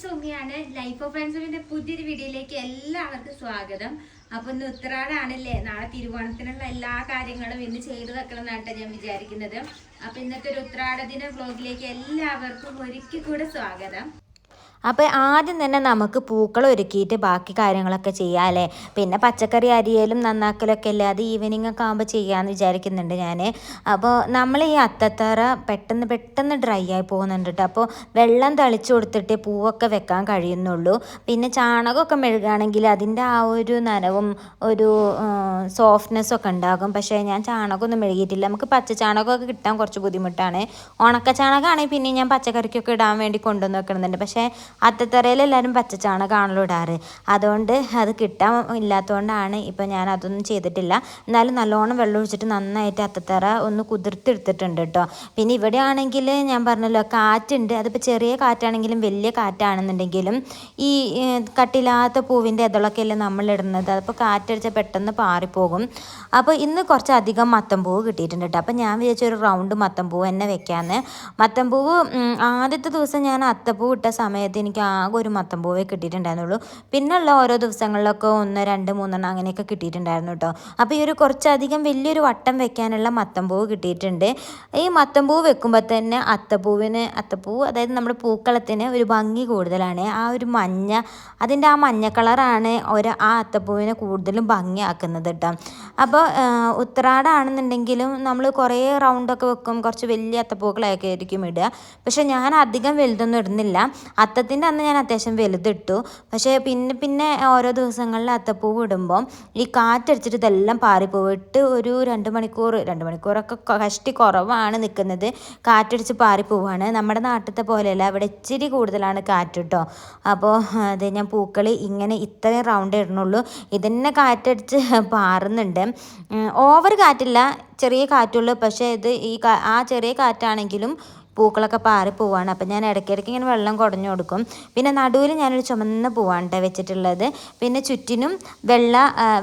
സുമിയാണ്. Life of ഫ്രണ്ട്സിന്റെ പുതിയൊരു വീഡിയോയിലേക്ക് എല്ലാവർക്കും സ്വാഗതം. അപ്പൊ ഇന്ന് ഉത്രാടാണല്ലേ നാളെ തിരുവോണത്തിനുള്ള എല്ലാ കാര്യങ്ങളും ഇന്ന് ചെയ്തു വെക്കണം എന്നാണ് ഞാൻ വിചാരിക്കുന്നത്. അപ്പൊ ഇന്നത്തെ ഒരു ഉത്രാട ദിന വ്ലോഗിലേക്ക് എല്ലാവർക്കും ഒരിക്കൽ കൂടെ സ്വാഗതം. അപ്പോൾ ആദ്യം തന്നെ നമുക്ക് പൂക്കൾ ഒരുക്കിയിട്ട് ബാക്കി കാര്യങ്ങളൊക്കെ ചെയ്യാം അല്ലേ? പിന്നെ പച്ചക്കറി അരിയലും നന്നാക്കലൊക്കെ അല്ലേ? അത് ഈവനിങ് ഒക്കെ ആകുമ്പോൾ ചെയ്യാമെന്ന് വിചാരിക്കുന്നുണ്ട് ഞാൻ അപ്പോൾ നമ്മൾ ഈ അത്തത്തറ പെട്ടെന്ന് പെട്ടെന്ന് ഡ്രൈ ആയി പോകുന്നുണ്ട് കേട്ടോ അപ്പോൾ വെള്ളം തളിച്ചു കൊടുത്തിട്ട് പൂവൊക്കെ വെക്കാൻ കഴിയുന്നുള്ളൂ. പിന്നെ ചാണകമൊക്കെ മെഴുകുകയാണെങ്കിൽ അതിന്റെ ആ ഒരു നനവും ഒരു സോഫ്റ്റ്നെസ്സും ഒക്കെ ഉണ്ടാകും. പക്ഷേ ഞാൻ ചാണകമൊന്നും മെഴുകിയിട്ടില്ല. നമുക്ക് പച്ച ചാണകമൊക്കെ കിട്ടാൻ കുറച്ച് ബുദ്ധിമുട്ടാണ്. ഉണക്ക ചാണകമാണെങ്കിൽ പിന്നെ ഞാൻ പച്ചക്കറിക്കൊക്കെ ഇടാൻ വേണ്ടി കൊണ്ടുവന്ന് വെക്കണമെന്നുണ്ട് പക്ഷേ അത്തത്തറയിൽ എല്ലാവരും പച്ച ചാണകമാണല്ലോ ഇടാറ് അതുകൊണ്ട് അത് കിട്ടാൻ ഇല്ലാത്തതുകൊണ്ടാണ് ഇപ്പം ഞാൻ അതൊന്നും ചെയ്തിട്ടില്ല. എന്നാലും നല്ലോണം വെള്ളം ഒഴിച്ചിട്ട് നന്നായിട്ട് അത്തത്തറ ഒന്ന് കുതിർത്തെടുത്തിട്ടുണ്ട് കേട്ടോ. പിന്നെ ഇവിടെ ആണെങ്കിൽ ഞാൻ പറഞ്ഞല്ലോ കാറ്റുണ്ട്. അതിപ്പോൾ ചെറിയ കാറ്റാണെങ്കിലും വലിയ കാറ്റാണെന്നുണ്ടെങ്കിലും ഈ കട്ടില്ലാത്ത പൂവിന്റെ ഇതളൊക്കെ അല്ലേ നമ്മളിടുന്നത്. അതിപ്പോൾ കാറ്റടിച്ചാൽ പെട്ടെന്ന് പാറിപ്പോകും. അപ്പോൾ ഇന്ന് കുറച്ചധികം മത്തമ്പൂവ് കിട്ടിയിട്ടുണ്ട് കേട്ടോ. അപ്പോൾ ഞാൻ വിചാരിച്ച ഒരു റൗണ്ട് മത്തമ്പൂവ് തന്നെ വെക്കാമെന്ന് പൂവ് ആദ്യത്തെ ദിവസം ഞാൻ അത്തപ്പൂ ഇട്ട സമയത്ത് എനിക്ക് ആകെ ഒരു മത്തം പൂവേ കിട്ടിയിട്ടുണ്ടായിരുന്നുള്ളൂ. പിന്നെയുള്ള ഓരോ ദിവസങ്ങളിലൊക്കെ ഒന്ന് രണ്ട് മൂന്നെണ്ണം അങ്ങനെയൊക്കെ കിട്ടിയിട്ടുണ്ടായിരുന്നു കേട്ടോ അപ്പോൾ ഈ ഒരു കുറച്ചധികം വലിയൊരു വട്ടം വെക്കാനുള്ള മത്തമ്പൂവ് കിട്ടിയിട്ടുണ്ട്. ഈ മത്തമ്പൂവ് വെക്കുമ്പോൾ തന്നെ അത്തപ്പൂവിന് അത്തപ്പൂവ് അതായത് നമ്മുടെ പൂക്കളത്തിന് ഒരു ഭംഗി കൂടുതലാണ്. ആ ഒരു മഞ്ഞ അതിന്റെ ആ മഞ്ഞ കളറാണ് ഒരു ആ അത്തപ്പൂവിനെ കൂടുതലും ഭംഗിയാക്കുന്നത് കേട്ടോ അപ്പോൾ ഉത്രാടാണെന്നുണ്ടെങ്കിലും നമ്മൾ കുറേ റൗണ്ടൊക്കെ വെക്കും. കുറച്ച് വലിയ അത്തപ്പൂക്കളൊക്കെ ആയിരിക്കും ഇടുക. പക്ഷേ ഞാൻ അധികം വലുതൊന്നും ഇടുന്നില്ല. അത്തത്തിന്റെ അന്ന് ഞാൻ അത്യാവശ്യം വലുതിട്ടു. പക്ഷേ പിന്നെ പിന്നെ ഓരോ ദിവസങ്ങളിൽ അത്തപ്പൂവ് വിടുമ്പം ഈ കാറ്റടിച്ചിട്ട് ഇതെല്ലാം പാറിപ്പോവും ഇട്ട് ഒരു രണ്ട് മണിക്കൂർ രണ്ട് മണിക്കൂറൊക്കെ കഷ്ടി കുറവാണ് നിൽക്കുന്നത്. കാറ്റടിച്ച് പാറിപ്പോവാണ്. നമ്മുടെ നാട്ടിലത്തെ പോലെയല്ല. അവിടെ ഇച്ചിരി കൂടുതലാണ് കാറ്റ് കേട്ടോ അപ്പോൾ അത് ഞാൻ പൂക്കൾ ഇങ്ങനെ ഇത്രയും റൗണ്ട് ഇടണുള്ളൂ ഇതന്നെ കാറ്റടിച്ച് പാറുന്നുണ്ട്. ഓവർ കാറ്റില്ല. ചെറിയ കാറ്റുള്ളൂ. പക്ഷേ ഇത് ഈ ആ ചെറിയ കാറ്റാണെങ്കിലും പൂക്കളൊക്കെ പാറി പോവാണ്. അപ്പം ഞാൻ ഇടയ്ക്കിടയ്ക്ക് ഇങ്ങനെ വെള്ളം കുടഞ്ഞു കൊടുക്കും. പിന്നെ നടുവിൽ ഞാനൊരു ചുമന്ന പൂവാണ് കേട്ടോ വെച്ചിട്ടുള്ളത്. പിന്നെ ചുറ്റിനും വെള്ള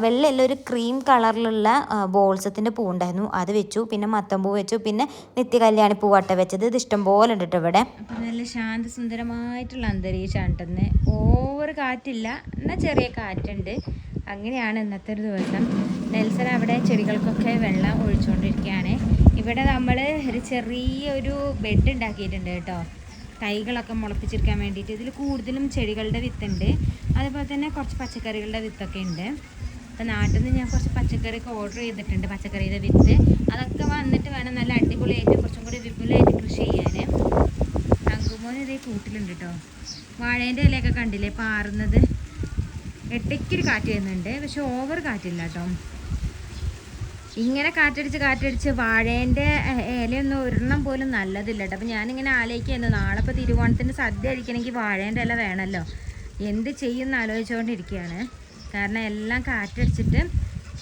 വെള്ളയല്ല ഒരു ക്രീം കളറിലുള്ള ബോൾസത്തിന്റെ പൂ ഉണ്ടായിരുന്നു അത് വെച്ചു. പിന്നെ മത്തം പൂ വെച്ചു. പിന്നെ നിത്യകല്യാണി പൂവാട്ട വെച്ചത്. ഇത് ഇഷ്ടം പോലെ ഉണ്ട് കേട്ടോ ഇവിടെ. നല്ല ശാന്തസുന്ദരമായിട്ടുള്ള അന്തരീക്ഷമാണ് ഓവർ കാറ്റില്ല. എന്നാൽ ചെറിയ കാറ്റുണ്ട്. അങ്ങനെയാണ് ഇന്നത്തെ ഒരു ദിവസം. നെൽസൺ അവിടെ ചെടികൾക്കൊക്കെ വെള്ളം ഒഴിച്ചുകൊണ്ടിരിക്കുകയാണ്. ഇവിടെ നമ്മൾ ഒരു ചെറിയൊരു ബെഡ് ഉണ്ടാക്കിയിട്ടുണ്ട് കേട്ടോ. തൈകളൊക്കെ മുളപ്പിച്ചിരിക്കാൻ വേണ്ടിയിട്ട്. ഇതിൽ കൂടുതലും ചെടികളുടെ വിത്തുണ്ട്. അതുപോലെ തന്നെ കുറച്ച് പച്ചക്കറികളുടെ വിത്തൊക്കെ ഉണ്ട്. അപ്പോൾ നാട്ടിൽ നിന്ന് ഞാൻ കുറച്ച് പച്ചക്കറിയൊക്കെ ഓർഡർ ചെയ്തിട്ടുണ്ട്. പച്ചക്കറിയുടെ വിത്ത്. അതൊക്കെ വന്നിട്ട് വേണം നല്ല അടിപൊളിയായിട്ട് കുറച്ചും കൂടി വിപുലമായിട്ട് കൃഷി ചെയ്യാൻ തങ്കുമോൻ ഇതേ കൂട്ടിലുണ്ട് കേട്ടോ. വാഴേന്റെ ഇലയൊക്കെ കണ്ടില്ലേ? പാറുന്നത്. ഇടയ്ക്കൊരു കാറ്റ് വരുന്നുണ്ട്. പക്ഷെ ഓവർ കാറ്റില്ല കേട്ടോ. ഇങ്ങനെ കാറ്റടിച്ച് കാറ്റടിച്ച് വാഴേന്റെ ഇലയൊന്നും ഒരെണ്ണം പോലും നല്ലതില്ല കേട്ടോ. അപ്പം ഞാനിങ്ങനെ ആലോചിക്കുന്നു നാളെ ഇപ്പോൾ തിരുവോണത്തിന് സദ്യ അരിക്കണമെങ്കിൽ വാഴേന്റെ ഇല വേണമല്ലോ. എന്ത് ചെയ്യുമെന്ന് ആലോചിച്ചുകൊണ്ടിരിക്കുകയാണ്. കാരണം എല്ലാം കാറ്റടിച്ചിട്ട്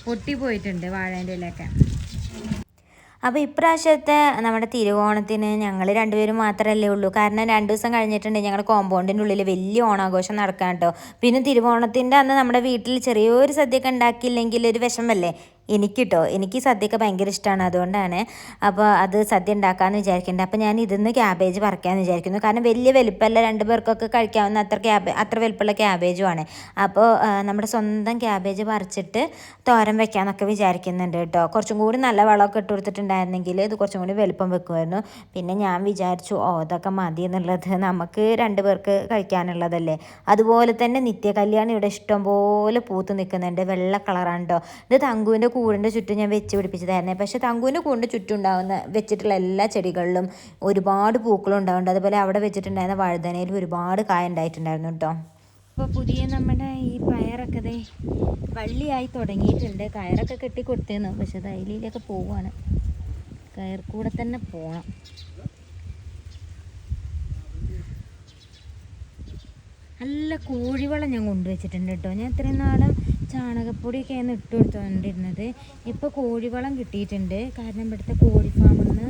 പൊട്ടിപ്പോയിട്ടുണ്ട് വാഴേന്റെ ഇലയൊക്കെ. അപ്പോൾ ഇപ്രാവശ്യത്തെ നമ്മുടെ തിരുവോണത്തിന് ഞങ്ങൾ രണ്ടുപേരും മാത്രമല്ലേ ഉള്ളൂ. കാരണം രണ്ട് ദിവസം കഴിഞ്ഞിട്ടുണ്ട് ഞങ്ങളുടെ കോമ്പൗണ്ടിന്റെ ഉള്ളിൽ വലിയ ഓണാഘോഷം നടക്കാൻ കേട്ടോ പിന്നെ തിരുവോണത്തിന്റെ അന്ന് നമ്മുടെ വീട്ടിൽ ചെറിയൊരു സദ്യയൊക്കെ ഉണ്ടാക്കിയില്ലെങ്കിൽ ഒരു വിഷമല്ലേ? എനിക്ക് കേട്ടോ എനിക്ക് സദ്യയൊക്കെ ഭയങ്കര ഇഷ്ടമാണ് അതുകൊണ്ടാണ്. അപ്പോൾ അത് സദ്യ ഉണ്ടാക്കാമെന്ന് വിചാരിക്കുന്നുണ്ട് അപ്പോൾ ഞാൻ ഇതിന്ന് ക്യാബേജ് പറിക്കാമെന്ന് വിചാരിക്കുന്നു. കാരണം വലിയ വലിപ്പമല്ല രണ്ട് പേർക്കൊക്കെ കഴിക്കാവുന്ന അത്ര ക്യാബേ അത്ര വലിപ്പമുള്ള ക്യാബേജുമാണ് അപ്പോൾ നമ്മുടെ സ്വന്തം ക്യാബേജ് പറിച്ചിട്ട് തോരൻ വെക്കാമെന്നൊക്കെ വിചാരിക്കുന്നുണ്ട് കേട്ടോ. കുറച്ചും കൂടി നല്ല വളമൊക്കെ ഇട്ട് കൊടുത്തിട്ടുണ്ടായിരുന്നെങ്കിൽ ഇത് കുറച്ചും കൂടി വലിപ്പം വെക്കുമായിരുന്നു. പിന്നെ ഞാൻ വിചാരിച്ചു ഓ ഇതൊക്കെ മതി എന്നുള്ളത് നമുക്ക് രണ്ട് പേർക്ക് കഴിക്കാനുള്ളതല്ലേ. അതുപോലെ തന്നെ നിത്യ കല്യാണം ഇവിടെ ഇഷ്ടംപോലെ പൂത്ത് നിൽക്കുന്നുണ്ട്. വെള്ള കളറാണ് കേട്ടോ. ഇത് തങ്കുവിന്റെ കൂടിന്റെ ചുറ്റും ഞാൻ വെച്ച് പിടിപ്പിച്ചതായിരുന്നേ. പക്ഷേ തങ്കുവിന്റെ കൂടിന്റെ ചുറ്റും ഉണ്ടാകുന്ന വെച്ചിട്ടുള്ള എല്ലാ ചെടികളിലും ഒരുപാട് പൂക്കളും ഉണ്ടാവുന്നുണ്ട് അതുപോലെ അവിടെ വെച്ചിട്ടുണ്ടായിരുന്ന വഴുതനയിൽ ഒരുപാട് കായ ഉണ്ടായിട്ടുണ്ടായിരുന്നു കേട്ടോ. അപ്പോൾ പുതിയ നമ്മുടെ ഈ പയറൊക്കെ വള്ളിയായി തുടങ്ങിയിട്ടുണ്ട്. കയറൊക്കെ കെട്ടി കൊടുത്തേന്നു പക്ഷെ അതിലൊക്കെ പോവുകയാണ്. കയർ കൂടെ തന്നെ പോകണം നല്ല കോഴിവളം ഞാൻ കൊണ്ടുവച്ചിട്ടുണ്ട് കേട്ടോ. ഞാൻ ഇത്രയും നാളും ചാണകപ്പൊടിയൊക്കെയാണ് ഇട്ട് കൊടുത്തോണ്ടിരുന്നത് ഇപ്പോൾ കോഴിവളം കിട്ടിയിട്ടുണ്ട്. കാരണം ഇവിടുത്തെ കോഴി ഫാമിൽ നിന്ന്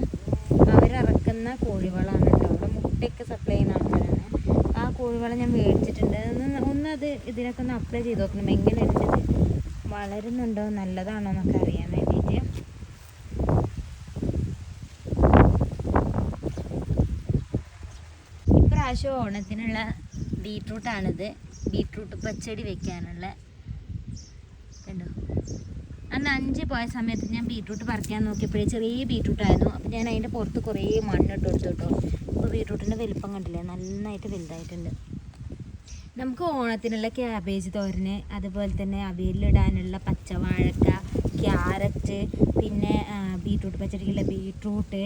അവരിറക്കുന്ന കോഴിവളമാണ് കേട്ടോ. അവിടെ മുട്ടയൊക്കെ സപ്ലൈ ചെയ്യുന്ന ആൾക്കാരാണ്. ആ കോഴിവളം ഞാൻ മേടിച്ചിട്ടുണ്ട്. ഒന്ന് ഒന്ന് അത് ഇതിനൊക്കെ ഒന്ന് അപ്ലൈ ചെയ്ത് നോക്കണം. എങ്ങനെയുണ്ട് വളരുന്നുണ്ടോ? നല്ലതാണോ എന്നൊക്കെ അറിയാൻ വേണ്ടിയിട്ട്. ഇപ്രാവശ്യം ഓണത്തിനുള്ള ബീട്രൂട്ടാണിത്. ബീട്രൂട്ട് പച്ചടി വെക്കാനുള്ള കണ്ടോ? അന്ന് അഞ്ച് പോയ സമയത്ത് ഞാൻ ബീട്രൂട്ട് പറിക്കാൻ നോക്കിയപ്പോഴേ ചെറിയ ബീട്രൂട്ടായിരുന്നു. അപ്പോൾ ഞാൻ അതിന്റെ പുറത്ത് കുറേ മണ്ണിട്ട് കൊടുത്തു കേട്ടോ. ഇപ്പോൾ ബീട്രൂട്ടിന്റെ വലിപ്പം കണ്ടില്ലേ? നന്നായിട്ട് വലുതായിട്ടുണ്ട്. നമുക്ക് ഓണത്തിനുള്ള ക്യാബേജ് തോരന് അതുപോലെ തന്നെ അവിയലിടാനുള്ള പച്ചവാഴക്ക ക്യാരറ്റ് പിന്നെ ബീട്രൂട്ട് പച്ചടിക്കുള്ള ബീട്രൂട്ട്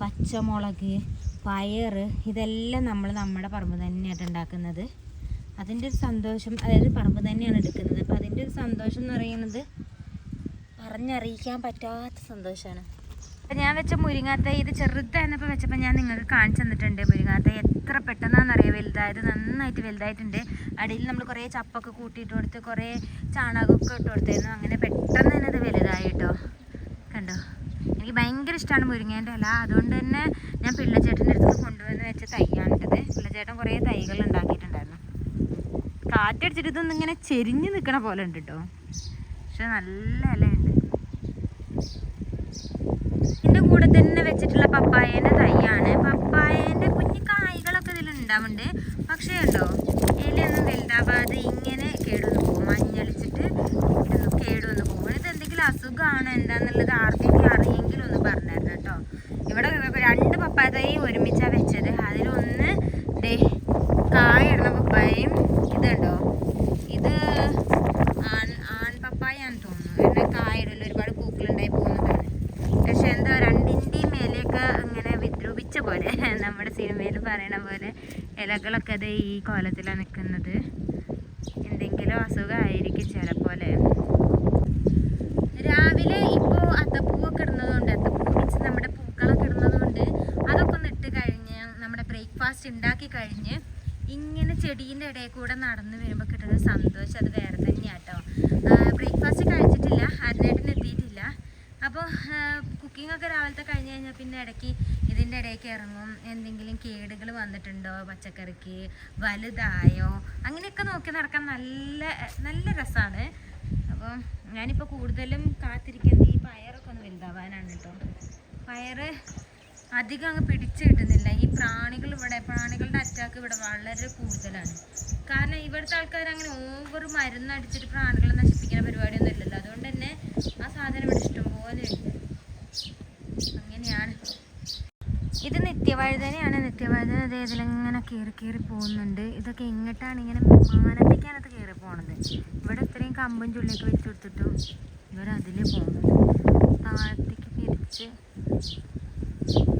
പച്ചമുളക് പയർ ഇതെല്ലാം നമ്മൾ നമ്മുടെ പറമ്പ് തന്നെയായിട്ട് ഉണ്ടാക്കുന്നത്. അതിന്റെ ഒരു സന്തോഷം അതായത് പറമ്പ് തന്നെയാണ് എടുക്കുന്നത്. അപ്പോൾ അതിന്റെ ഒരു സന്തോഷം എന്ന് പറയുന്നത് പറഞ്ഞറിയിക്കാൻ പറ്റാത്ത സന്തോഷമാണ് അപ്പം ഞാൻ വെച്ച മുരിങ്ങാത്ത ഇത് ചെറുതായിരുന്നപ്പോൾ വെച്ചപ്പോൾ ഞാൻ നിങ്ങൾക്ക് കാണിച്ചു തന്നിട്ടുണ്ട്. മുരിങ്ങാത്ത എത്ര പെട്ടെന്നാണെന്നറിയാം. വലുതായത് നന്നായിട്ട് വലുതായിട്ടുണ്ട്. അടിയിൽ നമ്മൾ കുറേ ചപ്പൊക്കെ കൂട്ടിയിട്ട് കൊടുത്ത് കുറേ ചാണകമൊക്കെ ഇട്ട് കൊടുത്തായിരുന്നു. അങ്ങനെ പെട്ടെന്ന് തന്നെ ഇത് വലുതായി കേട്ടോ. കണ്ടോ? ഭയങ്കര ഇഷ്ടമാണ് മുരിങ്ങേന്റെ ഇല. അതുകൊണ്ട് തന്നെ ഞാൻ പിള്ളച്ചേട്ടന്റെ അടുത്ത് കൊണ്ടുവന്ന് വെച്ച തൈയാണിട്ടത് പിള്ളച്ചേട്ടൻ കുറേ തൈകൾ ഉണ്ടാക്കിയിട്ടുണ്ടായിരുന്നു. കാറ്റടിച്ചിട്ട് ഇതൊന്നും ഇങ്ങനെ ചെരിഞ്ഞ് നിൽക്കണ പോലെ ഉണ്ട് കേട്ടോ പക്ഷെ നല്ല ഇലയുണ്ട്. ഇതിന്റെ കൂടെ തന്നെ വെച്ചിട്ടുള്ള പപ്പായേന്റെ തൈയാണ്. പപ്പായേന്റെ കുഞ്ഞു കായ്കളൊക്കെ ഇതിൽ ഉണ്ടാവുന്നുണ്ട്. പക്ഷേ ഉണ്ടോ? ഇലയൊന്നും വലുതാവാതെ ഇങ്ങനെ കേടുവന്ന് പോകും. മഞ്ഞളിച്ചിട്ട് കേടുവന്ന് പോകും. ഇത് എന്തെങ്കിലും അസുഖമാണോ എന്താന്നുള്ളത് ആർക്കെങ്കിലും അറിയെങ്കിലും ഒന്ന് പറഞ്ഞായിരുന്നു കേട്ടോ. ഇവിടെ രണ്ട് പപ്പായ തൈ ഒരുമിച്ചാണ് വെച്ചത്. അതിലൊന്ന് ദേ കായിടുന്ന പപ്പായയും ഇതുണ്ടോ? ഇത് ആൺ ആൺ പപ്പായാന്ന് തോന്നുന്നു എന്നെ കായിടൽ ഒരുപാട് പൂക്കളുണ്ടായി പോകുന്നതാണ് പക്ഷെ എന്താ രണ്ടിന്റെയും മേലെയൊക്കെ ഇങ്ങനെ വിദ്രൂപിച്ച പോലെ നമ്മുടെ സിനിമയിൽ പറയണ പോലെ ഇലകളൊക്കെ അത് ഈ കോലത്തിലാണ് നിൽക്കുന്നത് എന്തെങ്കിലും അസുഖമായിരിക്കും ചിലപ്പോലെ രാവിലെ ഇപ്പോൾ അത്തപ്പൂവൊക്കെ ഇടുന്നതുകൊണ്ട് അത്തപ്പൂ വെച്ച് നമ്മുടെ പൂക്കളൊക്കെ ഇടുന്നതുകൊണ്ട് അതൊക്കെ ഒന്ന് ഇട്ട് കഴിഞ്ഞ് നമ്മുടെ ബ്രേക്ക്ഫാസ്റ്റ് ഉണ്ടാക്കി കഴിഞ്ഞ് ഇങ്ങനെ ചെടീന്റെ ഇടയിൽ കൂടെ നടന്നു വരുമ്പോൾ കിട്ടുന്ന സന്തോഷം അത് വേറെ തന്നെയാട്ടോ ബ്രേക്ക്ഫാസ്റ്റ് കഴിച്ചിട്ടില്ല അതിനായിട്ട് എത്തിയിട്ടില്ല അപ്പോൾ കുക്കിംഗ് ഒക്കെ രാവിലത്തെ കഴിഞ്ഞ് കഴിഞ്ഞാൽ പിന്നെ ഇടയ്ക്ക് ഇതിന്റെ ഇടയ്ക്ക് ഇറങ്ങും. എന്തെങ്കിലും കേടുകൾ വന്നിട്ടുണ്ടോ പച്ചക്കറിക്ക്? വലുതായോ? അങ്ങനെയൊക്കെ നോക്കി നടക്കാൻ നല്ല നല്ല രസമാണ്. അപ്പോൾ ഞാനിപ്പോൾ കൂടുതലും കാത്തിരിക്കുന്നത് ഈ പയറൊക്കെ ഒന്ന് വലുതാവാനാണ് കേട്ടോ. പയറ് അധികം അങ്ങ് പിടിച്ചു കിട്ടുന്നില്ല. ഈ പ്രാണികൾ ഇവിടെ പ്രാണികളുടെ അറ്റാക്ക് ഇവിടെ വളരെ കൂടുതലാണ്. കാരണം ഇവിടുത്തെ ആൾക്കാർ അങ്ങനെ ഓവർ മരുന്ന് അടിച്ചിട്ട് പ്രാണികളെ നശിപ്പിക്കുന്ന പരിപാടിയൊന്നും ഇല്ലല്ലോ. അതുകൊണ്ട് തന്നെ ആ സാധനം ഇവിടെ ഇഷ്ടംപോലെ ഉണ്ട്. അങ്ങനെയാണ് ഇത് നിത്യവഴുതനയാണ്. നിത്യവഴുതന ഇത് ഇതിലിങ്ങനെ കയറി കയറി പോകുന്നുണ്ട്. ഇതൊക്കെ എങ്ങോട്ടാണ് ഇങ്ങനെ മാനത്തേക്കാണത് കയറി പോണത്. ഇവിടെ ഇത്രയും കമ്പും ചുള്ളിയൊക്കെ വെച്ച് കൊടുത്തിട്ടും ഇവരതിൽ പോകുന്നുണ്ട് താഴത്തേക്ക് തിരിച്ച്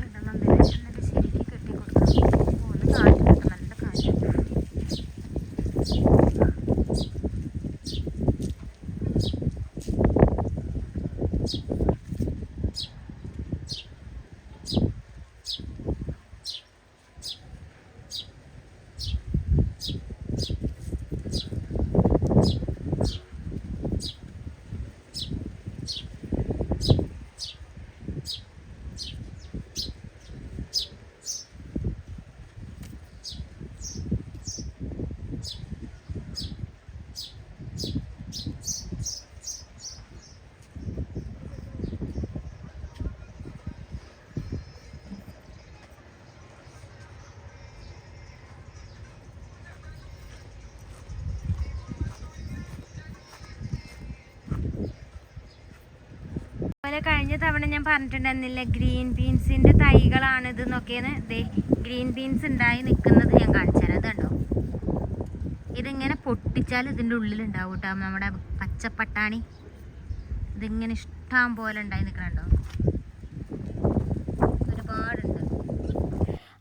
ഇടണം ഇതിന് എന്നിട്ട് ശരിക്ക് കെട്ടി കൊടുക്കണം പോകുന്ന കാറ്റുണ്ട് നല്ല കാറ്റുണ്ട് അതുപോലെ കഴിഞ്ഞ തവണ ഞാൻ പറഞ്ഞിട്ടുണ്ടായിരുന്നില്ല ഗ്രീൻ ബീൻസിന്റെ തൈകളാണ് ഇത് നോക്കിയെന്ന് ദേ ഗ്രീൻ ബീൻസ് ഉണ്ടായി നിൽക്കുന്നത് ഞാൻ കാണിച്ചുതരാം. അത് കണ്ടോ? ഇതിങ്ങനെ പൊട്ടിച്ചാൽ ഇതിന്റെ ഉള്ളിൽ ഉണ്ടാവും കേട്ടോ. നമ്മുടെ പച്ചപ്പട്ടാണി. ഇതിങ്ങനെ ഇഷ്ടം പോലെ ഉണ്ടായി നിൽക്കണുണ്ടോ?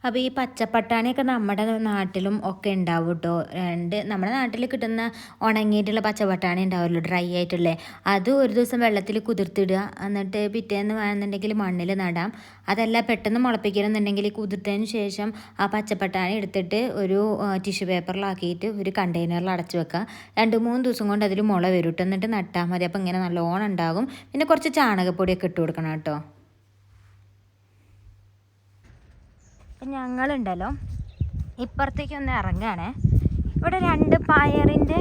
അപ്പോൾ ഈ പച്ചപ്പട്ടാണിയൊക്കെ നമ്മുടെ നാട്ടിലും ഒക്കെ ഉണ്ടാവും കേട്ടോ രണ്ട് നമ്മുടെ നാട്ടിൽ കിട്ടുന്ന ഉണങ്ങിയിട്ടുള്ള പച്ചപ്പട്ടാണി ഉണ്ടാവുമല്ലോ ഡ്രൈ ആയിട്ടുള്ളത് അത് ഒരു ദിവസം വെള്ളത്തിൽ കുതിർത്തിടുക എന്നിട്ട് പിറ്റേന്ന് വേണമെന്നുണ്ടെങ്കിൽ മണ്ണിൽ നടാം. അതല്ല പെട്ടെന്ന് മുളപ്പിക്കണമെന്നുണ്ടെങ്കിൽ കുതിർത്തതിന് ശേഷം ആ പച്ചപ്പട്ടാണി എടുത്തിട്ട് ഒരു ടിഷ്യൂ പേപ്പറിലാക്കിയിട്ട് ഒരു കണ്ടെയ്നറിൽ അടച്ചു വെക്കുക. രണ്ട് മൂന്ന് ദിവസം കൊണ്ട് അതിൽ മുള വരും എന്നിട്ട് നട്ടാൽ മതി. അപ്പോൾ ഇങ്ങനെ നല്ലോണം ഉണ്ടാകും. പിന്നെ കുറച്ച് ചാണകപ്പൊടിയൊക്കെ ഇട്ട് കൊടുക്കണം കേട്ടോ അപ്പം ഞങ്ങളുണ്ടല്ലോ. ഇപ്പുറത്തേക്ക് ഒന്ന് ഇറങ്ങുകയാണേ ഇവിടെ രണ്ട് പയറിന്റെ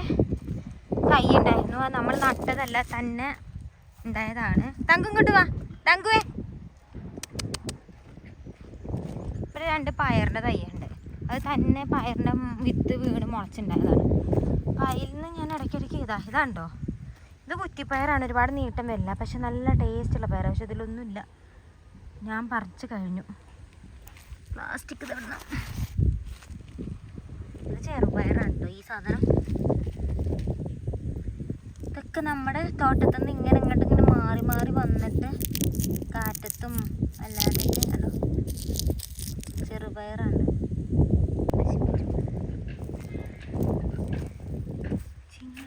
തൈ ഉണ്ടായിരുന്നു. അത് നമ്മൾ നട്ടതല്ല തന്നെ ഉണ്ടായതാണ്. തങ്കും ഇങ്ങോട്ട് വാ. തങ്കുവേ. ഇവിടെ രണ്ട് പയറിന്റെ തൈ ഉണ്ട്. അത് തന്നെ പയറിന്റെ വിത്ത് വീണ് മുള മുളച്ചുണ്ടായതാണ്. അപ്പോൾ അതിൽ നിന്ന് ഞാൻ ഇടയ്ക്കിടയ്ക്ക് ഇതാ ഇതാണ്ടോ? ഇത് കുറ്റിപ്പയറാണ്. ഒരുപാട് നീട്ടം വരില്ല. പക്ഷെ നല്ല ടേസ്റ്റുള്ള പയർ പക്ഷെ ഇതിലൊന്നുമില്ല. ഞാൻ പറിച്ചു കഴിഞ്ഞു. പ്ലാസ്റ്റിക് ചെറുപയറാണ് കേട്ടോ ഈ സാധനം. ഇതൊക്കെ നമ്മുടെ തോട്ടത്തിൽ നിന്ന് ഇങ്ങനെ ഇങ്ങോട്ട് ഇങ്ങനെ മാറി മാറി വന്നിട്ട് കാറ്റത്തും ആണോ ചെറുപയറാണ് നശിപ്പിച്ചു. ചിങ്ങ.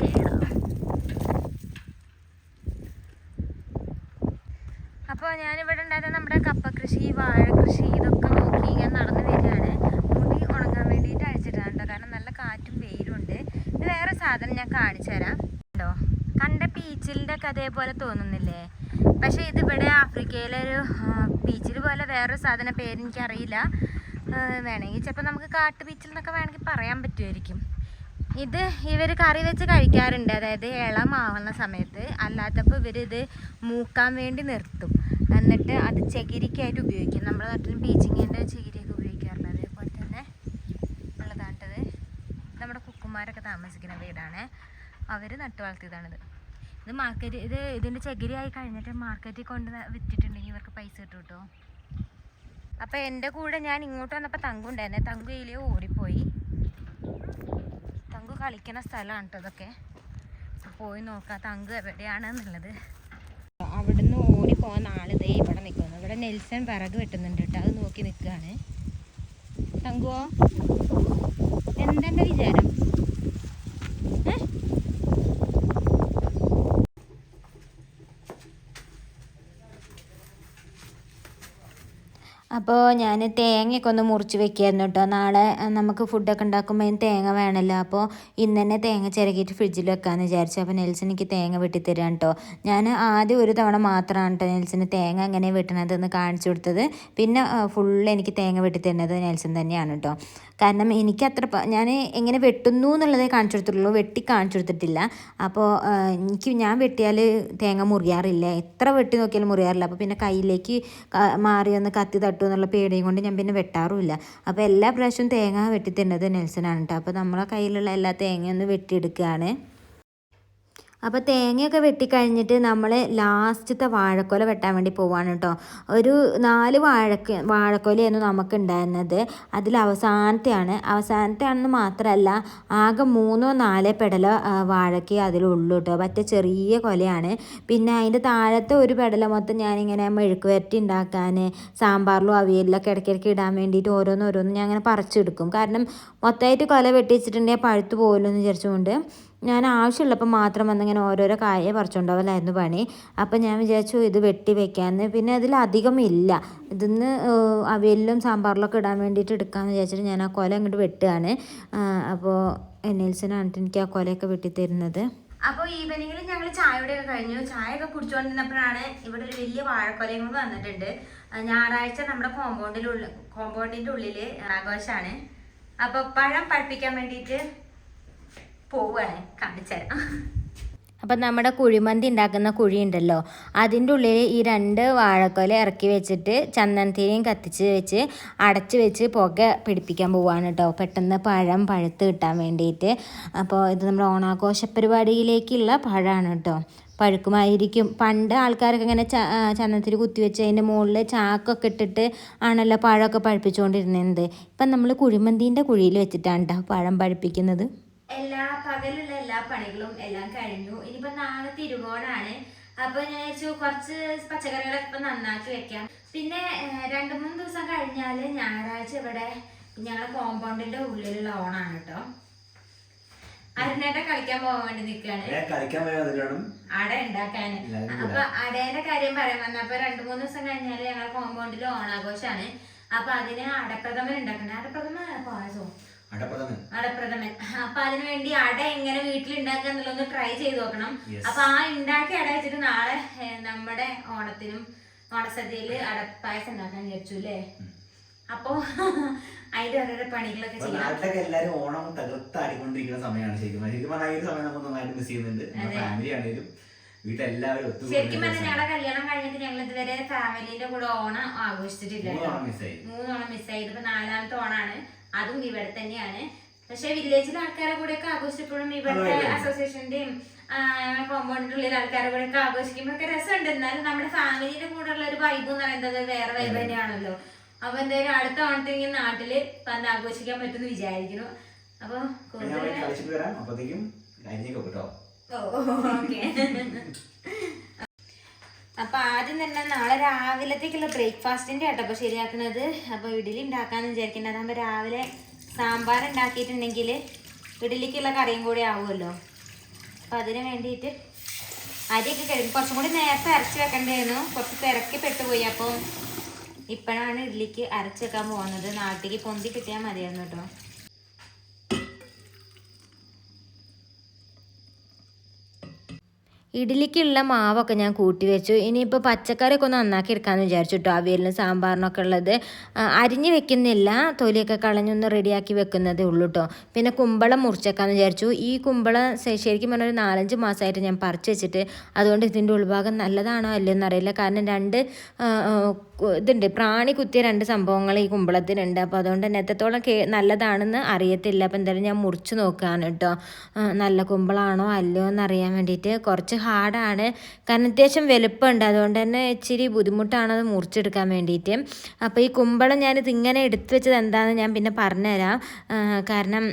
കേടാ. അപ്പോൾ ഞാനിവിടെ ഉണ്ടായിരുന്ന നമ്മുടെ കപ്പ കൃഷി വാഴ കൃഷി ഇതൊക്കെ നോക്കി ഇങ്ങനെ നടന്നു വരികയാണ് മുടി ഉണങ്ങാൻ വേണ്ടിയിട്ട് അഴിച്ചിട്ടാണ് കേട്ടോ കാരണം നല്ല കാറ്റും വെയിലും ഉണ്ട് ഇത് വേറെ സാധനം ഞാൻ കാണിച്ചു തരാം ഉണ്ടോ കണ്ട പീച്ചിലിന്റെ ഒക്കെ അതേപോലെ തോന്നുന്നില്ലേ? പക്ഷേ ഇതിവിടെ ആഫ്രിക്കയിലെ ഒരു പീച്ചിൽ പോലെ വേറൊരു സാധന പേര് എനിക്കറിയില്ല. വേണമെങ്കിൽ ചിലപ്പോൾ നമുക്ക് കാട്ടു പീച്ചിൽ എന്നൊക്കെ വേണമെങ്കിൽ പറയാൻ പറ്റുമായിരിക്കും. ഇത് ഇവർ കറി വെച്ച് കഴിക്കാറുണ്ട്. അതായത് ഇളമാവുന്ന സമയത്ത്. അല്ലാത്തപ്പോൾ ഇവരിത് മൂക്കാൻ വേണ്ടി നിർത്തും. എന്നിട്ട് അത് ചകിരിക്കായിട്ട് ഉപയോഗിക്കും. നമ്മുടെ നാട്ടിലും പീച്ചിങ്ങിന്റെ ചകിരിയൊക്കെ ഉപയോഗിക്കാറുണ്ട്. അതേപോലെ തന്നെ ഉള്ളതാട്ടത്. നമ്മുടെ കുക്കുമാരൊക്കെ താമസിക്കുന്ന വീടാണ്. അവർ നട്ടു വളർത്തിയതാണിത് ഇത് മാർക്കറ്റ് ഇത് ഇതിന്റെ ചകിരി ആയി കഴിഞ്ഞിട്ട് മാർക്കറ്റിൽ കൊണ്ട് വിറ്റിട്ടുണ്ടെങ്കിൽ ഇവർക്ക് പൈസ കിട്ടും കേട്ടോ അപ്പോൾ എന്റെ കൂടെ ഞാൻ ഇങ്ങോട്ട് വന്നപ്പോൾ തങ്കു ഉണ്ടായിരുന്നേ. തങ്കു ഇതിൽ ഓടിപ്പോയി. തങ്കു കളിക്കുന്ന സ്ഥലമാണ് കേട്ടോ അപ്പൊ പോയി നോക്കാം തങ്കു എവിടെയാണ് എന്നുള്ളത് അവിടുന്ന് ഓടി പോകുന്ന ആൾ ദേ ഇവിടെ നിൽക്കുന്നു ഇവിടെ നെൽസൺ വിറക് വെട്ടുന്നുണ്ട് കേട്ടോ അത് നോക്കി നിൽക്കുകയാണ് തങ്കുവോ? എന്തെന്റെ വിചാരം? അപ്പോൾ ഞാൻ തേങ്ങയൊക്കെ ഒന്ന് മുറിച്ച് വെക്കായിരുന്നു കേട്ടോ നാളെ നമുക്ക് ഫുഡൊക്കെ ഉണ്ടാക്കുമ്പോൾ തേങ്ങ വേണമല്ലോ അപ്പോൾ ഇന്ന് തന്നെ തേങ്ങ ചിരകിയിട്ട് ഫ്രിഡ്ജിൽ വെക്കാമെന്ന് വിചാരിച്ചു. അപ്പോൾ നെൽസൺ എനിക്ക് തേങ്ങ വെട്ടിത്തരാൻ കേട്ടോ ഞാൻ ആദ്യം ഒരു തവണ മാത്രമാണ് കേട്ടോ നെൽസന് തേങ്ങ എങ്ങനെ വെട്ടണതെന്ന് കാണിച്ചു കൊടുത്തത്. പിന്നെ ഫുള്ള് എനിക്ക് തേങ്ങ വെട്ടിത്തരുന്നത് നെൽസൺ തന്നെയാണ് കേട്ടോ കാരണം എനിക്ക് അത്ര ഞാൻ എങ്ങനെ വെട്ടുന്നു എന്നുള്ളതേ കാണിച്ചു കൊടുത്തിട്ടുള്ളൂ. വെട്ടി കാണിച്ചു കൊടുത്തിട്ടില്ല. അപ്പോൾ എനിക്ക് ഞാൻ വെട്ടിയാൽ തേങ്ങ മുറിയാറില്ല. എത്ര വെട്ടി നോക്കിയാലും മുറിയാറില്ല. അപ്പോൾ പിന്നെ കയ്യിലേക്ക് മാറി ഒന്ന് കത്തി തട്ടു എന്നുള്ള പേടിയും കൊണ്ട് ഞാൻ പിന്നെ വെട്ടാറുമില്ല. അപ്പോൾ എല്ലാ പ്രാവശ്യവും തേങ്ങ വെട്ടിത്തരുന്നത് നെൽസനാണ് കേട്ടോ അപ്പോൾ നമ്മളെ കയ്യിലുള്ള എല്ലാ തേങ്ങയും ഒന്ന് വെട്ടിയെടുക്കുകയാണ്. അപ്പോൾ തേങ്ങയൊക്കെ വെട്ടിക്കഴിഞ്ഞിട്ട് നമ്മൾ ലാസ്റ്റത്തെ വാഴക്കൊല വെട്ടാൻ വേണ്ടി പോവാണ് കേട്ടോ ഒരു നാല് വാഴക്ക വാഴക്കൊലയായിരുന്നു നമുക്ക് ഉണ്ടായിരുന്നത് അതിൽ അവസാനത്തെയാണ്. അവസാനത്തെ ആണെന്ന് മാത്രമല്ല ആകെ മൂന്നോ നാലോ പെടല വാഴയ്ക്ക് അതിലുള്ളൂ കേട്ടോ മറ്റേ ചെറിയ കൊലയാണ്. പിന്നെ അതിന്റെ താഴത്തെ ഒരു പെടല മൊത്തം ഞാനിങ്ങനെ മെഴുക്ക് വരട്ടി ഉണ്ടാക്കാൻ സാമ്പാറിലും അവിയലിലൊക്കെ ഇടയ്ക്കിടയ്ക്ക് ഇടാൻ വേണ്ടിയിട്ട് ഓരോന്ന് ഓരോന്ന് ഞാൻ അങ്ങനെ പറിച്ചെടുക്കും. കാരണം മൊത്തമായിട്ട് കൊല വെട്ടിച്ചിട്ടുണ്ടെങ്കിൽ പഴുത്ത് പോകുമല്ലോ എന്ന് വിചാരിച്ചുകൊണ്ട് ഞാൻ ആവശ്യമുള്ളപ്പോൾ മാത്രം വന്നിങ്ങനെ ഓരോരോ കായ പറിച്ചുകൊണ്ടാവലായിരുന്നു പണി. അപ്പം ഞാൻ വിചാരിച്ചു ഇത് വെട്ടി വെക്കാമെന്ന്. പിന്നെ അതിൽ അധികം ഇല്ല. ഇതിന്ന് അവിയലിലും സാമ്പാറിലൊക്കെ ഇടാൻ വേണ്ടിയിട്ട് എടുക്കാമെന്ന് വിചാരിച്ചിട്ട് ഞാൻ ആ കൊല അങ്ങോട്ട് വെട്ടുകയാണ്. അപ്പോൾ നെൽസനാണ് എനിക്ക് ആ കൊലയൊക്കെ വെട്ടിത്തരുന്നത്. അപ്പോൾ ഈവനിങ്ങിൽ ഞങ്ങൾ ചായയുടെ ഒക്കെ കഴിഞ്ഞു. ചായയൊക്കെ കുടിച്ചുകൊണ്ടിരുന്നപ്പോഴാണ് ഇവിടെ ഒരു വലിയ വാഴക്കൊലയും കൂടി വന്നിട്ടുണ്ട്. ഞായറാഴ്ച നമ്മുടെ കോമ്പൗണ്ടിലുള്ള കോമ്പൗണ്ടിന്റെ ഉള്ളിൽ ആഘോഷമാണ്. അപ്പോൾ പഴം പഴപ്പിക്കാൻ വേണ്ടിയിട്ട് പോവുകയാണ് കാണിച്ചുതരാം അപ്പം നമ്മുടെ കുഴിമന്തി ഉണ്ടാക്കുന്ന കുഴി ഉണ്ടല്ലോ അതിന്റെ ഉള്ളിൽ ഈ രണ്ട് വാഴക്കൊല ഇറക്കി വെച്ചിട്ട് ചന്ദനത്തിരിയും കത്തിച്ച് വെച്ച് അടച്ച് വെച്ച് പുക പിടിപ്പിക്കാൻ പോവാണ് കേട്ടോ. പെട്ടെന്ന് പഴം പഴുത്ത് കിട്ടാൻ വേണ്ടിയിട്ട്. അപ്പോൾ ഇത് നമ്മുടെ ഓണാഘോഷ പരിപാടിയിലേക്കുള്ള പഴമാണ് കേട്ടോ. പഴുക്കുമായിരിക്കും. പണ്ട് ആൾക്കാരൊക്കെ ഇങ്ങനെ ച കുത്തി വെച്ച് അതിന്റെ മുകളിൽ ചാക്കൊക്കെ ഇട്ടിട്ട് ആണല്ലോ പഴമൊക്കെ പഴുപ്പിച്ചുകൊണ്ടിരുന്നത്. ഇപ്പം നമ്മൾ കുഴിമന്തിന്റെ കുഴിയിൽ വെച്ചിട്ടാണ് കേട്ടോ പഴം പഴുപ്പിക്കുന്നത്. എല്ലാ പകലുള്ള എല്ലാ പണികളും എല്ലാം കഴിഞ്ഞു. ഇനിയിപ്പോ നാളെ തിരുവോണാണ്. അപ്പൊ ഞാൻ വിചാരിച്ചു കുറച്ച് പച്ചക്കറികളൊക്കെ ഇപ്പൊ നന്നാക്കി വെക്കാം. പിന്നെ രണ്ടു മൂന്ന് ദിവസം കഴിഞ്ഞാൽ ഞായറാഴ്ച ഇവിടെ ഞങ്ങളെ കോമ്പൗണ്ടിന്റെ ഉള്ളിലുള്ള ഓണാണ് കേട്ടോ അരുണേട്ട കളിക്കാൻ പോകാൻ വേണ്ടി നിൽക്കുകയാണ് അട ഉണ്ടാക്കാന്. അപ്പൊ അടേന്റെ കാര്യം പറയാൻ വന്ന അപ്പൊ രണ്ടു മൂന്ന് ദിവസം കഴിഞ്ഞാൽ ഞങ്ങളെ കോമ്പൗണ്ടിൽ ഓണാഘോഷാണ്. അപ്പൊ അതിന് അടപ്രഥമൻ ഉണ്ടാക്കണേ. അടപ്രഥമൻ പായസവും അടപ്രഥമൻ. അപ്പൊ അതിനുവേണ്ടി അട എങ്ങനെ വീട്ടിൽ ഉണ്ടാക്കുക എന്നുള്ളത് ട്രൈ ചെയ്ത് നോക്കണം. അപ്പൊ ആ ഉണ്ടാക്കി അട വെച്ചിട്ട് നാളെ നമ്മുടെ ഓണത്തിനും ഓണസദ്യയിൽ അടപ്പായസം ഉണ്ടാക്കാൻ വിചാരിച്ചു അല്ലേ? അപ്പൊ അതിന്റെ ഓരോരോ പണികളൊക്കെ ചെയ്യാം. നാട്ടിലൊക്കെ എല്ലാരും ഓണം തകർത്താടിക്കൊണ്ടിരിക്കുന്ന സമയമാണ് ശരിക്കും. ശരിക്കും പറഞ്ഞാൽ ഈ സമയം നമ്മൾ നന്നായിട്ട് മിസ് ചെയ്യുന്നുണ്ട്. ഫാമിലി ആണെങ്കിലും വീട്ടിലെല്ലാവരും ശരിക്കും പറഞ്ഞാൽ ഞങ്ങളുടെ കല്യാണം കഴിഞ്ഞിട്ട് ഞങ്ങൾ ഇതുവരെ ഫാമിലിന്റെ കൂടെ ഓണം ആഘോഷിച്ചിട്ടില്ല. മൂന്നോണം മിസ്സായി ഇതിപ്പോ നാലാമത്തെ ഓണാണ്. അതും ഇവിടെ തന്നെയാണ്. പക്ഷെ വില്ലേജിലെ ആൾക്കാരെ കൂടെ ഒക്കെ ആഘോഷിച്ചപ്പോഴും ഇവിടുത്തെ. അസോസിയേഷന്റെയും കോമ്പൗണ്ടിനുള്ളിൽ ആൾക്കാരെ കൂടെ ഒക്കെ ആഘോഷിക്കുമ്പോഴൊക്കെ രസമുണ്ട്. എന്നാലും നമ്മുടെ ഫാമിലിയുടെ കൂടെ ഉള്ള ഒരു വൈബ് എന്ന് പറയുന്നത് വേറെ വൈബ് തന്നെയാണല്ലോ. അപ്പൊ എന്തായാലും അടുത്ത ഓണത്തിന് നാട്ടിൽ വന്ന് ആഘോഷിക്കാൻ പറ്റുമെന്ന് വിചാരിക്കുന്നു. അപ്പൊ കൂടുതൽ അപ്പൊ ആദ്യം തന്നെ നാളെ രാവിലത്തേക്കുള്ള ബ്രേക്ക്ഫാസ്റ്റിന്റെ കേട്ടോ അപ്പൊ ശരിയാക്കുന്നത് അപ്പൊ ഇഡലി ഉണ്ടാക്കാന്ന് വിചാരിക്കുന്നത് അതാകുമ്പോ രാവിലെ സാമ്പാർ ഉണ്ടാക്കിയിട്ടുണ്ടെങ്കിൽ ഇഡലിക്കുള്ള കറിയും കൂടി ആവുമല്ലോ. അപ്പൊ അതിന് വേണ്ടിയിട്ട് അരിയൊക്കെ കഴിഞ്ഞു കുറച്ചും കൂടി നേരത്തെ അരച്ച് വെക്കണ്ടായിരുന്നു കുറച്ച് തിരക്കി പെട്ടുപോയി. അപ്പോൾ ഇപ്പോഴാണ് ഇഡ്ഡലിക്ക് അരച്ച് വെക്കാൻ പോകുന്നത്. നാട്ടിലേക്ക് പൊന്തി കിട്ടിയാൽ മതിയായിരുന്നു കേട്ടോ. ഇഡ്ഡലിക്കുള്ള മാവൊക്കെ ഞാൻ കൂട്ടി വെച്ചു. ഇനിയിപ്പോൾ പച്ചക്കറിയൊക്കെ ഒന്ന് നന്നാക്കി എടുക്കാമെന്ന് വിചാരിച്ചു കേട്ടോ അവിയലിനും സാമ്പാറിനൊക്കെ ഉള്ളത്. അരിഞ്ഞ് വെക്കുന്നില്ല. തൊലിയൊക്കെ കളഞ്ഞൊന്ന് റെഡിയാക്കി വെക്കുന്നതേ ഉള്ളൂ കേട്ടോ പിന്നെ കുമ്പളം മുറിച്ചേക്കാമെന്ന് വിചാരിച്ചു. ഈ കുമ്പളം ശരിക്കും പറഞ്ഞാൽ ഒരു നാലഞ്ച് മാസമായിട്ട് ഞാൻ പറിച്ച് വെച്ചിട്ട് അതുകൊണ്ട് ഇതിന്റെ ഉൾഭാഗം നല്ലതാണോ അല്ലയോ അറിയില്ല. കാരണം രണ്ട് ഇതുണ്ട്. പ്രാണി കുത്തിയ രണ്ട് സംഭവങ്ങൾ ഈ കുമ്പളത്തിനുണ്ട്. അപ്പോൾ അതുകൊണ്ട് തന്നെ എത്രത്തോളം കേ നല്ലതാണെന്ന് അറിയത്തില്ല. അപ്പോൾ എന്തായാലും ഞാൻ മുറിച്ച് നോക്കുകയാണ് കേട്ടോ നല്ല കുമ്പളാണോ അല്ലയോ എന്ന് അറിയാൻ വേണ്ടിയിട്ട് കുറച്ച് ഹാർഡാണ്. കാരണം അത്യാവശ്യം വലുപ്പമുണ്ട്. അതുകൊണ്ട് തന്നെ ഇച്ചിരി ബുദ്ധിമുട്ടാണ് അത് മുറിച്ചെടുക്കാൻ വേണ്ടിയിട്ട്. അപ്പോൾ ഈ കുമ്പളം ഞാനിത് ഇങ്ങനെ എടുത്തു വെച്ചത് എന്താണെന്ന് ഞാൻ പിന്നെ പറഞ്ഞുതരാം. കാരണം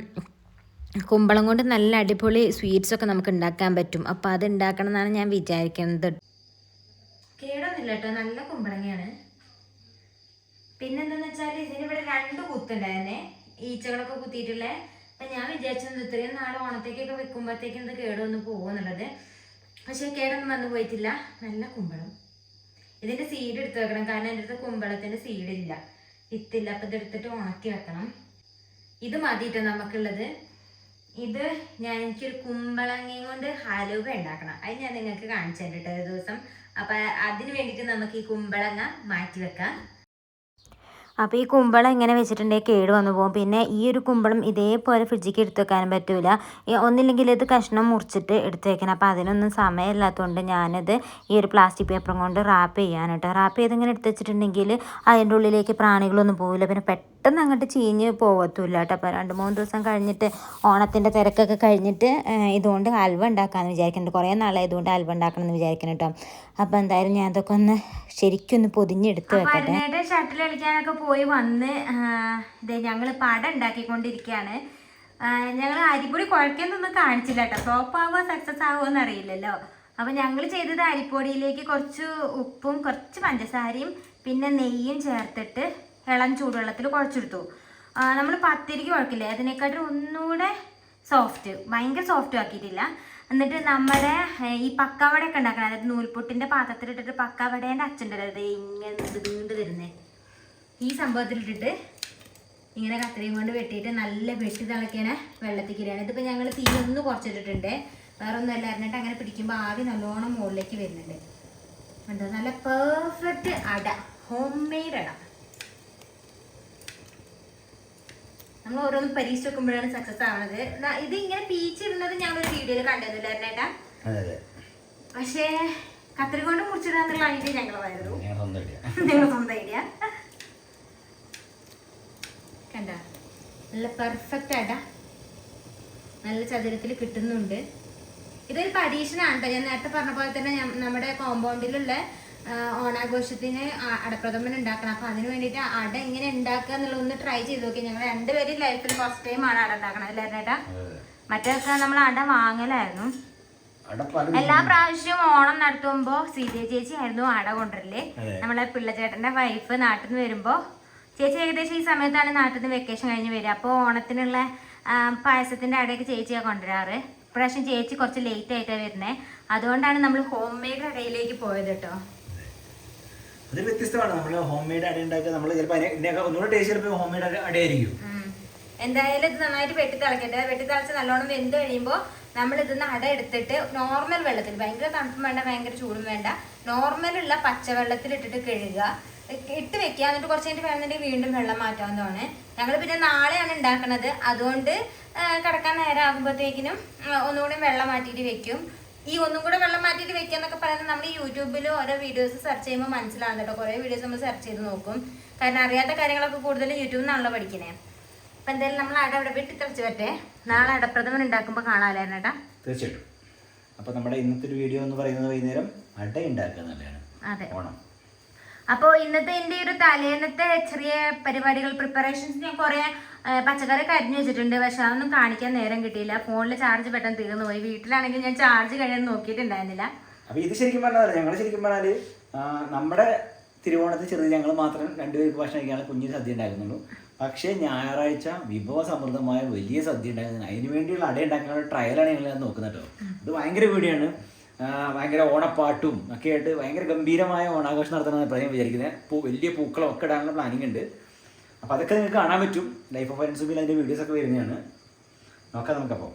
കുമ്പളം കൊണ്ട് നല്ല അടിപൊളി സ്വീറ്റ്സൊക്കെ നമുക്ക് ഉണ്ടാക്കാൻ പറ്റും. അപ്പോൾ അത് ഉണ്ടാക്കണം എന്നാണ് ഞാൻ വിചാരിക്കുന്നത്. കേടൊന്നുമില്ല കേട്ടോ. നല്ല കുമ്പളങ്ങയാണ്. പിന്നെന്താന്ന് വെച്ചാൽ ഇതിന് ഇവിടെ രണ്ട് കുത്തുണ്ടായിരുന്നേ. ഈച്ചകളൊക്കെ കുത്തിയിട്ടുള്ള. അപ്പം ഞാൻ വിചാരിച്ചത് ഇത്രയും നാളെ ഓണത്തേക്കൊക്കെ വെക്കുമ്പോഴത്തേക്കും ഇത് കേടൊന്ന് പോകുന്നുള്ളത് പക്ഷെ കേടൊന്നും വന്നു പോയിട്ടില്ല. നല്ല കുമ്പളം. ഇതിന്റെ സീഡ് എടുത്ത് വെക്കണം. കാരണം എന്റെ അടുത്ത് കുമ്പളത്തിന്റെ സീഡില്ല വിത്തില്ല. അപ്പൊ ഇതെടുത്തിട്ട് ഉണക്കി വെക്കണം. ഇത് മതിയിട്ടോ നമുക്കുള്ളത്? ഇത് ഞാൻ എനിക്കൊരു കുമ്പളങ്ങയും കൊണ്ട് ഹലുവ ഉണ്ടാക്കണം. അത് ഞാൻ നിങ്ങൾക്ക് കാണിച്ചു തരാം ഒരു ദിവസം. അപ്പൊ അതിന് വേണ്ടിയിട്ട് നമുക്ക് ഈ കുമ്പളങ്ങ മാറ്റി വെക്കാം. അപ്പോൾ ഈ കുമ്പളം ഇങ്ങനെ വെച്ചിട്ടുണ്ടെങ്കിൽ കേട് വന്നു പോകും. പിന്നെ ഈ ഒരു കുമ്പളം ഇതേപോലെ ഫ്രിഡ്ജിക്ക് എടുത്ത് വെക്കാനും പറ്റില്ല ഒന്നില്ലെങ്കിൽ ഇത് കഷ്ണം മുറിച്ചിട്ട് എടുത്ത് വെക്കണം. അപ്പോൾ അതിനൊന്നും സമയമില്ലാത്തതുകൊണ്ട് ഞാനത് ഈ ഒരു പ്ലാസ്റ്റിക് പേപ്പറും കൊണ്ട് റാപ്പ് ചെയ്യാൻ കേട്ടോ. റാപ്പ് ചെയ്ത് ഇങ്ങനെ എടുത്ത് വെച്ചിട്ടുണ്ടെങ്കിൽ അതിന്റെ ഉള്ളിലേക്ക് പ്രാണികളൊന്നും പോവില്ല. പിന്നെ പെട്ടെന്ന് അങ്ങോട്ട് ചീഞ്ഞ് പോകത്തുമില്ല കേട്ടോ. അപ്പോൾ രണ്ട് മൂന്ന് ദിവസം കഴിഞ്ഞിട്ട് ഓണത്തിന്റെ തിരക്കൊക്കെ കഴിഞ്ഞിട്ട് ഇതുകൊണ്ട് ഹൽവ ഉണ്ടാക്കാമെന്ന് വിചാരിക്കുന്നുണ്ട്. കുറേ നാളായതുകൊണ്ട് ഹൽവ ഉണ്ടാക്കണം എന്ന് വിചാരിക്കണം കേട്ടോ. അപ്പോൾ എന്തായാലും ഞാൻ അതൊക്കെ ഒന്ന് ശരിക്കും ഒന്ന് പൊതിഞ്ഞെടുത്ത് വെക്കട്ടെ. ഷട്ടിൽ കളിക്കാനൊക്കെ പോയി വന്ന് ഇതേ ഞങ്ങൾ പട ഉണ്ടാക്കിക്കൊണ്ടിരിക്കുകയാണ് ഞങ്ങൾ അരിപ്പൊടി കുഴക്കുന്നൊന്നും കാണിച്ചില്ല കേട്ടോ. ഫ്ലോപ്പ് ആവുമോ സക്സസ് ആവുമോ എന്നറിയില്ലല്ലോ അപ്പൊ ഞങ്ങൾ ചെയ്തത് അരിപ്പൊടിയിലേക്ക് കുറച്ച് ഉപ്പും കുറച്ച് പഞ്ചസാരയും പിന്നെ നെയ്യും ചേർത്തിട്ട് ഇളം ചൂടുവെള്ളത്തിൽ കുഴച്ചെടുത്തു. നമ്മൾ പത്തിരിക്ക് കുഴക്കില്ലേ? അതിനെക്കാട്ടും ഒന്നുകൂടെ സോഫ്റ്റ്. ഭയങ്കര സോഫ്റ്റ് ആക്കിയിട്ടില്ല. എന്നിട്ട് നമ്മുടെ ഈ പക്കാവടയൊക്കെ ഉണ്ടാക്കണം. അതായത് നൂൽപൊട്ടിന്റെ പാത്രത്തിലിട്ടിട്ട് പക്കാവടേന്റെ അച്ഛന്റെ അതായത് ഇങ്ങനെ നീണ്ടു തരുന്നേ ഈ സംഭവത്തിലിട്ടിട്ട് ഇങ്ങനെ കത്രയും കൊണ്ട് വെട്ടിയിട്ട് നല്ല വെട്ടി തിളക്കണ വെള്ളത്തിക്കിരിയാണ്. ഇതിപ്പോൾ ഞങ്ങൾ തീ ഒന്ന് കുറച്ചിട്ടിട്ടുണ്ട്. വേറെ ഒന്നും അല്ല അറിഞ്ഞിട്ട് അങ്ങനെ പിടിക്കുമ്പോൾ ആവി നല്ലോണം മുകളിലേക്ക് വരുന്നുണ്ട്. എന്താ നല്ല പെർഫെക്റ്റ് അട. ഹോം മെയ്ഡ് അട. നമ്മൾ ഓരോന്നും പരീക്ഷിച്ച് വെക്കുമ്പോഴാണ് സക്സസ് ആവുന്നത്. ഇത് ഇങ്ങനെ പീച്ചിടുന്നത് ഞങ്ങളൊരു വീഡിയോയിൽ കണ്ടിരുന്നില്ല ചേട്ടാ അതെ അതെ. പക്ഷേ കത്തിരി കൊണ്ട് മുറിച്ചിടാന്നുള്ള ഐഡിയ ഞങ്ങൾ ഇല്ല നിങ്ങൾ സ്വന്തം ഐഡിയ കണ്ട? നല്ല പെർഫെക്റ്റ് ആയിട്ടാ. നല്ല ചതുരത്തിൽ കിട്ടുന്നുണ്ട്. ഇതൊരു പരീക്ഷണമാണ് കേട്ടോ ഞാൻ നേരത്തെ പറഞ്ഞ പോലെ തന്നെ നമ്മുടെ കോമ്പൗണ്ടിലുള്ള ഓണാഘോഷത്തിന് അടപ്രഥമൻ ഉണ്ടാക്കണം. അപ്പൊ അതിന് വേണ്ടിയിട്ട് അട എങ്ങനെ ഉണ്ടാക്കുക എന്നുള്ളത് ഒന്ന് ട്രൈ ചെയ്ത് നോക്കി. ഞങ്ങൾ രണ്ടുപേരും ലൈഫിൽ ഫസ്റ്റ് ടൈം ആണ് അട ഉണ്ടാക്കണത്. അല്ലേ ചേട്ടാ? അതെ. മറ്റൊക്കെ നമ്മൾ അട വാങ്ങലായിരുന്നു. എല്ലാ പ്രാവശ്യവും ഓണം നടത്തുമ്പോ സീതയ ചേച്ചി ആയിരുന്നു അട കൊണ്ടുവരല്ലേ. നമ്മളെ പിള്ളച്ചേട്ടന്റെ വൈഫ് നാട്ടിൽ നിന്ന് വരുമ്പോ ചേച്ചി ഏകദേശം ഈ സമയത്താണ് നാട്ടിൽ നിന്ന് വെക്കേഷൻ കഴിഞ്ഞ് വരിക. അപ്പോൾ ഓണത്തിനുള്ള പായസത്തിന്റെ പായസത്തിന്റെ അടയൊക്കെ ചേച്ചിയെ കൊണ്ടുവരാറ്. ഇപ്രാവശ്യം ചേച്ചി കുറച്ച് ലേറ്റ് ആയിട്ടാണ് വരുന്നത് അതുകൊണ്ടാണ് നമ്മൾ ഹോം മെയ്ഡ് അടയിലേക്ക് പോയത് കേട്ടോ. അത് വ്യത്യസ്തമാണ്. നമ്മൾ ഹോം മെയ്ഡ് അട ഉണ്ടാക്കുക നമ്മൾ ചിലപ്പോൾ ഒന്നുകൂടെ ടേസ്റ്റ് ചിലപ്പോൾ ഹോം മെയ്ഡ് അടയായിരിക്കും. എന്തായാലും ഇത് നന്നായിട്ട് വെട്ടി തിളക്കട്ടെ. വെട്ടി തിളച്ച് നല്ലോണം വെന്ത് കഴിയുമ്പോൾ നമ്മൾ ഇതിന്ന് അട എടുത്തിട്ട് നോർമൽ വെള്ളത്തിൽ ഭയങ്കര തണുപ്പും വേണ്ട ഭയങ്കര ചൂടും വേണ്ട നോർമലുള്ള പച്ചവെള്ളത്തിൽ ഇട്ടിട്ട് കഴുകുക. ഇട്ട് വെക്കുക. എന്നിട്ട് കുറച്ച് കഴിഞ്ഞിട്ട് വേണമെന്നുണ്ടെങ്കിൽ വീണ്ടും വെള്ളം മാറ്റാവുന്നതാണ് ഞങ്ങൾ പിന്നെ നാളെയാണ് ഉണ്ടാക്കുന്നത് അതുകൊണ്ട് കിടക്കാൻ നേരം ആകുമ്പോഴത്തേക്കിനും ഒന്നുകൂടി വെള്ളം മാറ്റിയിട്ട് വെക്കും. ഈ ഒന്നും കൂടെ വെള്ളം മാറ്റിയിട്ട് വെക്കുക എന്നൊക്കെ പറയുന്നത് നമ്മൾ യൂട്യൂബിൽ ഓരോ വീഡിയോസ് സെർച്ച് ചെയ്യുമ്പോൾ മനസ്സിലാകുന്നു കേട്ടോ. കുറേ വീഡിയോസ് നമ്മൾ സെർച്ച് ചെയ്ത് നോക്കും. കാരണം അറിയാത്ത കാര്യങ്ങളൊക്കെ കൂടുതലും യൂട്യൂബിൽ നിന്നാണല്ലോ പഠിക്കണേ. അപ്പം എന്തായാലും നമ്മൾ അട അവിടെ വെട്ടി തിളച്ച് വരട്ടെ. നാളെ അടപ്രഥമൻ ഉണ്ടാക്കുമ്പോൾ കാണാമായിരുന്നു കേട്ടാ തീർച്ചയായിട്ടും. അപ്പോൾ നമ്മുടെ ഇന്നത്തെ ഒരു വീഡിയോ എന്ന് പറയുന്നത് വൈകുന്നേരം അട ഉണ്ടാക്കുക എന്നുള്ളതാണ്. അതെ. ഓണം. അപ്പോൾ ഇന്നത്തെ എന്റെ ഒരു തലേന്നത്തെ ചെറിയ പരിപാടികൾ പ്രിപ്പറേഷൻസ് ഞാൻ കുറേ പച്ചക്കറി കരിഞ്ഞു വെച്ചിട്ടുണ്ട്. പക്ഷെ അതൊന്നും കാണിക്കാൻ നേരം കിട്ടിയില്ല. ഫോണിൽ ചാർജ് പെട്ടെന്ന് തീർന്നു പോയി. വീട്ടിലാണെങ്കിൽ ഞാൻ ചാർജ് കഴിയാൻ നോക്കിയിട്ടുണ്ടായിരുന്നില്ല. അപ്പൊ ഇത് ശരിക്കും പറഞ്ഞാൽ ഞങ്ങൾ ശരിക്കും പറഞ്ഞാൽ നമ്മുടെ തിരുവോണത്തിൽ ചെറിയ ഞങ്ങൾ മാത്രം രണ്ടുപേർക്ക് ഭക്ഷണം കഴിക്കാനുള്ള കുഞ്ഞു സദ്യ ഉണ്ടായിരുന്നുള്ളൂ. പക്ഷേ ഞായറാഴ്ച വിഭവ സമൃദ്ധമായ വലിയ സദ്യ ഉണ്ടായിരുന്നു. അതിന് വേണ്ടിയുള്ള അട ഉണ്ടാക്കാനുള്ള ട്രയലാണ് ഞങ്ങൾ നോക്കുന്നത് കേട്ടോ. അത് ഭയങ്കര വീഡിയോയാണ് ഭയങ്കര ഓണപ്പാട്ടും ഒക്കെ ആയിട്ട് ഭയങ്കര ഗംഭീരമായ ഓണാഘോഷം നടത്തണമെന്ന് ഞാൻ വിചാരിക്കുന്നത് പൂ വലിയ പൂക്കളം ഒക്കെ ഇടാനുള്ള പ്ലാനിങ് ഉണ്ട്. അപ്പോൾ അതൊക്കെ നിങ്ങൾക്ക് കാണാൻ പറ്റും. ലൈഫ് ഓഫ് ഫയൻസുബിൽ അതിന്റെ വീഡിയോസ് ഒക്കെ വരുന്നതാണ്. നോക്കാം നമുക്കപ്പോൾ